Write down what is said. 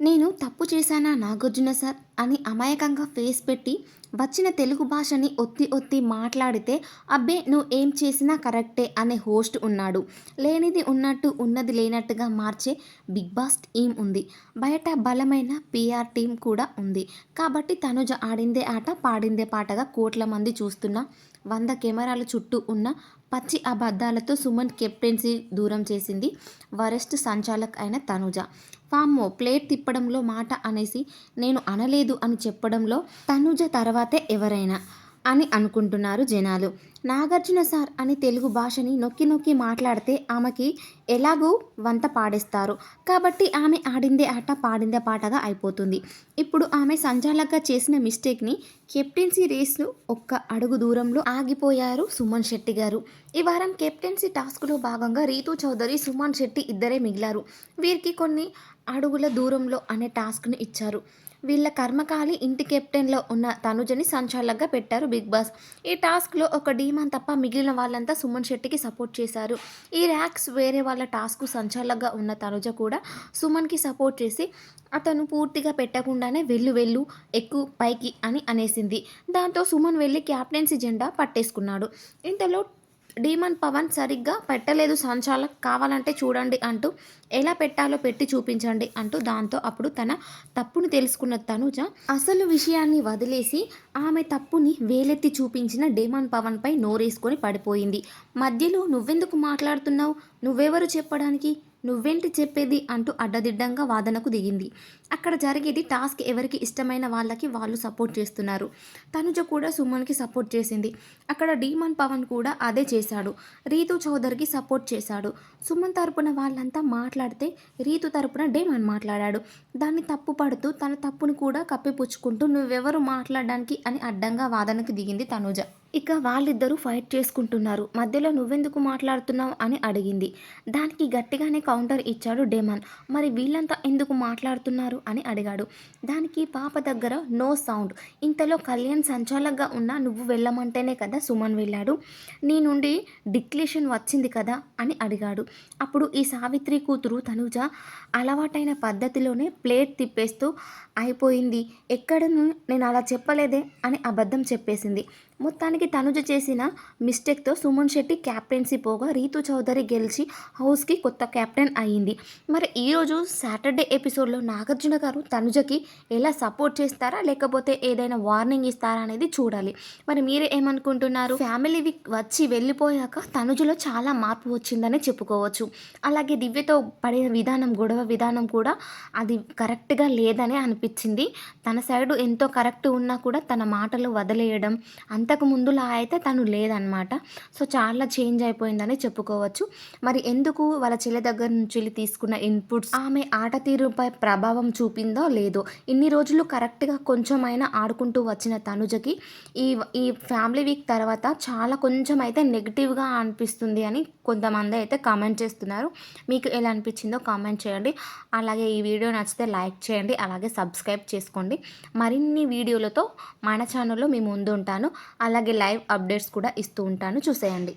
నేను తప్పు చేశానా నాగార్జున సార్ అని అమాయకంగా ఫేస్ పెట్టి వచ్చిన తెలుగు భాషని ఒత్తి ఒత్తి మాట్లాడితే అబ్బే నువ్వు ఏం చేసినా కరెక్టే అనే హోస్ట్ ఉన్నాడు. లేనిది ఉన్నట్టు ఉన్నది లేనట్టుగా మార్చే బిగ్ బాస్ టీం ఉంది. బయట బలమైన పిఆర్ టీం కూడా ఉంది. కాబట్టి తనుజ ఆడిందే ఆట పాడిందే పాటగా కోట్ల మంది చూస్తున్న వంద కెమెరాల చుట్టూ ఉన్న పచ్చి అబద్ధాలతో సుమన్ కెప్టెన్సీ దూరం చేసింది వరెస్ట్ సంచాలక్ అయిన తనుజ. ఫామ్మో ప్లేట్ తిప్పడంలో మాట అనేసి నేను అనలేదు అని చెప్పడంలో తనుజ తర్వాత ఎవరైనా అని అనుకుంటున్నారు జనాలు. నాగార్జున సార్ అని తెలుగు భాషని నొక్కి నొక్కి మాట్లాడితే ఆమెకి ఎలాగూ వంత పాడేస్తారు. కాబట్టి ఆమె ఆడిందే ఆట పాడిందే పాటగా అయిపోతుంది. ఇప్పుడు ఆమె సంచాలకగా చేసిన మిస్టేక్ని కెప్టెన్సీ రేస్ను ఒక్క అడుగు దూరంలో ఆగిపోయారు సుమన్ శెట్టి గారు. ఈ వారం కెప్టెన్సీ టాస్క్లో భాగంగా రీతూ చౌదరి సుమన్ శెట్టి ఇద్దరే మిగిలారు. వీరికి కొన్ని అడుగుల దూరంలో అనే టాస్క్ను ఇచ్చారు. వీళ్ళ కర్మకాలి ఇంటి కెప్టెన్లో ఉన్న తనుజని సంచాలకగా పెట్టారు బిగ్ బాస్. ఈ టాస్క్లో ఒక డీమాన్ తప్ప మిగిలిన వాళ్ళంతా సుమన్ శెట్టికి సపోర్ట్ చేశారు. ఈ ర్యాక్స్ వేరే వాళ్ళ టాస్క్ సంచాలకగా ఉన్న తనుజ కూడా సుమన్కి సపోర్ట్ చేసి అతను పూర్తిగా పెట్టకుండానే వెళ్ళు వెళ్ళు ఎక్కువ పైకి అని అనేసింది. దాంతో సుమన్ వెళ్ళి క్యాప్టెన్సీ జెండా పట్టేసుకున్నాడు. ఇంతలో డీమన్ పవన్ సరిగ్గా పెట్టలేదు సంచాలక్ కావాలంటే చూడండి అంటూ ఎలా పెట్టాలో పెట్టి చూపించండి అంటూ దాంతో అప్పుడు తన తప్పును తెలుసుకున్న తనుజ అసలు విషయాన్ని వదిలేసి ఆమె తప్పుని వేలెత్తి చూపించిన డేమన్ పవన్పై నోరేసుకొని పడిపోయింది. మధ్యలో నువ్వెందుకు మాట్లాడుతున్నావు? నువ్వెవరు చెప్పడానికి? నువ్వేంటి చెప్పేది అంటూ అడ్డదిడ్డంగా వాదనకు దిగింది. అక్కడ జరిగేది టాస్క్ ఎవరికి ఇష్టమైన వాళ్ళకి వాళ్ళు సపోర్ట్ చేస్తున్నారు. తనుజ కూడా సుమన్కి సపోర్ట్ చేసింది. అక్కడ డీమన్ పవన్ కూడా అదే చేశాడు. రీతు చౌదరికి సపోర్ట్ చేశాడు. సుమన్ తరపున వాళ్ళంతా మాట్లాడితే రీతు తరపున డేమన్ మాట్లాడాడు. దాన్ని తప్పు పడుతూ తన తప్పును కూడా కప్పిపుచ్చుకుంటూ నువ్వెవరు మాట్లాడడానికి అని అడ్డంగా వాదనకు దిగింది తనుజ. ఇక వాళ్ళిద్దరూ ఫైట్ చేసుకుంటున్నారు. మధ్యలో నువ్వెందుకు మాట్లాడుతున్నావు అని అడిగింది. దానికి గట్టిగానే కౌంటర్ ఇచ్చాడు డేమన్. మరి వీళ్ళంతా ఎందుకు మాట్లాడుతున్నారు అని అడిగాడు. దానికి పాప దగ్గర నో సౌండ్. ఇంతలో కళ్యాణ్ సంచాలకగా ఉన్న నువ్వు వెళ్ళమంటేనే కదా సుమన్ వెళ్ళాడు. నీ నుండి డిక్లేషన్ వచ్చింది కదా అని అడిగాడు. అప్పుడు ఈ సావిత్రి కూతురు తనుజ అలవాటైన పద్ధతిలోనే ప్లేట్ తిప్పేస్తూ అయిపోయింది. ఎక్కడను నేను అలా చెప్పలేదే అని అబద్ధం చెప్పేసింది. మొత్తానికి తనుజ చేసిన మిస్టేక్తో సుమన్ శెట్టి క్యాప్టెన్సీ పోగా రీతు చౌదరి గెలిచి హౌస్కి కొత్త కెప్టెన్ అయ్యింది. మరి ఈరోజు సాటర్డే ఎపిసోడ్లో నాగార్జున గారు తనుజకి ఎలా సపోర్ట్ చేస్తారా లేకపోతే ఏదైనా వార్నింగ్ ఇస్తారా అనేది చూడాలి. మరి మీరే ఏమనుకుంటున్నారు? ఫ్యామిలీ వీక్ వచ్చి వెళ్ళిపోయాక తనుజలో చాలా మార్పు వచ్చిందని చెప్పుకోవచ్చు. అలాగే దివ్యతో పడిన విధానం గొడవ విధానం కూడా అది కరెక్ట్గా లేదని అనిపించింది. తన సైడు ఎంతో కరెక్ట్ ఉన్నా కూడా తన మాటలు వదిలేయడం అంత ఇంతకు ముందులా అయితే తను లేదనమాట. సో చాలా చేంజ్ అయిపోయిందని చెప్పుకోవచ్చు. మరి ఎందుకు వాళ్ళ చెల్లె దగ్గర నుంచి తీసుకున్న ఇన్పుట్స్? ఆమె ఆట తీరుపై ప్రభావం చూపిందో లేదో? ఇన్ని రోజులు కరెక్ట్గా కొంచెమైనా ఆడుకుంటూ వచ్చిన తనుజకి ఈ ఈ ఫ్యామిలీ వీక్ తర్వాత చాలా కొంచెం అయితే నెగిటివ్గా అనిపిస్తుంది అని కొంతమంది అయితే కామెంట్ చేస్తున్నారు. మీకు ఎలా అనిపించిందో కామెంట్ చేయండి. అలాగే ఈ వీడియో నచ్చితే లైక్ చేయండి. అలాగే సబ్స్క్రైబ్ చేసుకోండి. మరిన్ని వీడియోలతో మన ఛానల్లో మీ ముందు ఉంటాను. అలాగే లైవ్ అప్డేట్స్ కూడా ఇస్తూ ఉంటాను. చూసేయండి.